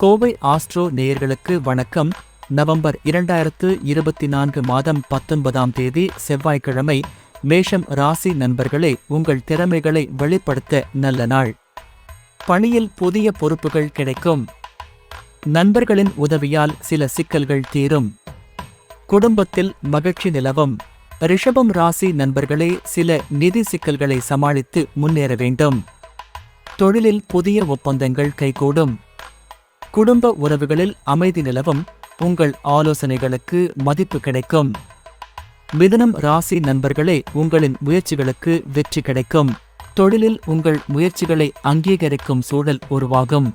Kovai astro நேயர்களுக்கு வணக்கம். November இரண்டாயிரத்து இருபத்தி நான்கு மாதம் பத்தொன்பதாம் தேதி செவ்வாய்க்கிழமை மேஷம் ராசி நண்பர்களே உங்கள் திறமைகளை வெளிப்படுத்த நல்ல நாள். பணியில் புதிய பொறுப்புகள் கிடைக்கும். நண்பர்களின் உதவியால் சில சிக்கல்கள் தீரும். குடும்பத்தில் மகிழ்ச்சி நிலவும். ரிஷபம் ராசி நண்பர்களே சில நிதி சிக்கல்களை சமாளித்து முன்னேற வேண்டும். தொழிலில் புதிய ஒப்பந்தங்கள் கைகூடும். குடும்ப உறவுகளில் அமைதி நிலவும் உங்கள் ஆலோசனைகளுக்கு மதிப்பு கிடைக்கும். மிதனம் ராசி நண்பர்களே உங்களின் முயற்சிகளுக்கு வெற்றி கிடைக்கும். தொழிலில் உங்கள் முயற்சிகளை அங்கீகரிக்கும் சூழல் உருவாகும்.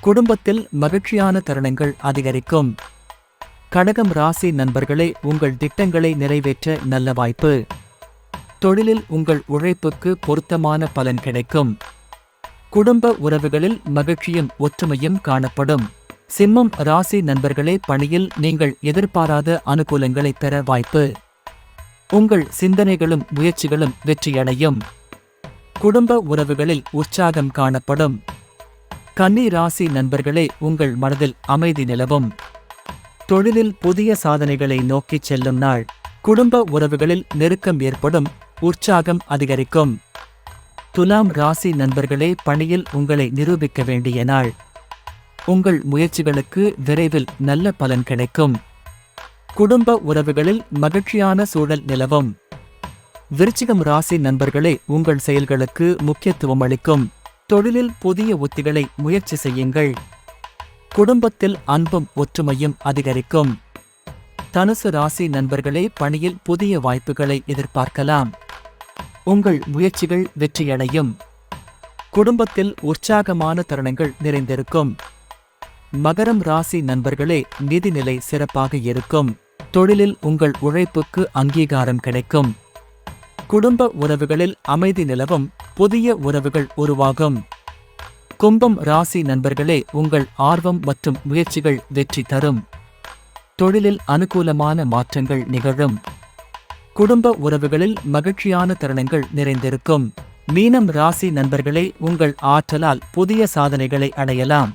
குடும்பத்தில் மகிழ்ச்சியான தருணங்கள் அதிகரிக்கும். கடகம் ராசி நண்பர்களே உங்கள் திட்டங்களை நிறைவேற்ற நல்ல வாய்ப்பு. தொழிலில் உங்கள் உழைப்புக்கு பொருத்தமான பலன் கிடைக்கும். குடும்ப உறவுகளில் மகிழ்ச்சியும் ஒற்றுமையும் காணப்படும். சிம்மம் ராசி நண்பர்களே பணியில் நீங்கள் எதிர்பாராத அனுகூலங்களை பெற வாய்ப்பு. உங்கள் சிந்தனைகளும் முயற்சிகளும் வெற்றியடையும். குடும்ப உறவுகளில் உற்சாகம் காணப்படும். கன்னி ராசி நண்பர்களே உங்கள் மனதில் அமைதி நிலவும். தொழிலில் புதிய சாதனைகளை நோக்கிச் செல்லும் நாள். குடும்ப உறவுகளில் நெருக்கம் ஏற்படும் உற்சாகம் அதிகரிக்கும். துலாம் ராசி நண்பர்களே பணியில் உங்களை நிரூபிக்க வேண்டிய நாள். உங்கள் முயற்சிகளுக்கு விரைவில் நல்ல பலன் கிடைக்கும். குடும்ப உறவுகளில் மகிழ்ச்சியான சூழல் நிலவும். விருச்சிகம் ராசி நண்பர்களே உங்கள் செயல்களுக்கு முக்கியத்துவம் அளிக்கும். தொழிலில் புதிய உத்திகளை முயற்சி செய்யுங்கள். குடும்பத்தில் அன்பும் ஒற்றுமையும் அதிகரிக்கும். தனுசு ராசி நண்பர்களே பணியில் புதிய வாய்ப்புகளை எதிர்பார்க்கலாம். உங்கள் முயற்சிகள் வெற்றியடையும். குடும்பத்தில் உற்சாகமான தருணங்கள் நிறைந்திருக்கும். மகரம் ராசி நண்பர்களே நிதிநிலை சிறப்பாக இருக்கும். தொழிலில் உங்கள் உழைப்புக்கு அங்கீகாரம் கிடைக்கும். குடும்ப உறவுகளில் அமைதி நிலவும் புதிய உறவுகள் உருவாகும். கும்பம் ராசி நண்பர்களே உங்கள் ஆர்வம் மற்றும் முயற்சிகள் வெற்றி தரும். தொழிலில் அனுகூலமான மாற்றங்கள் நிகழும். குடும்ப உறவுகளில் மகிழ்ச்சியான தருணங்கள் நிறைந்திருக்கும். மீனம் ராசி நண்பர்களே உங்கள் ஆற்றலால் புதிய சாதனைகளை அடையலாம்.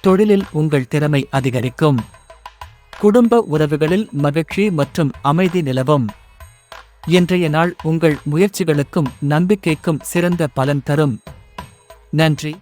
தொழிலில் உங்கள் திறமை அதிகரிக்கும். குடும்ப உறவுகளில் மகிழ்ச்சி மற்றும் அமைதி நிலவும். இன்றைய நாள் உங்கள் முயற்சிகளுக்கும் நம்பிக்கைக்கும் சிறந்த பலன் தரும். நன்றி.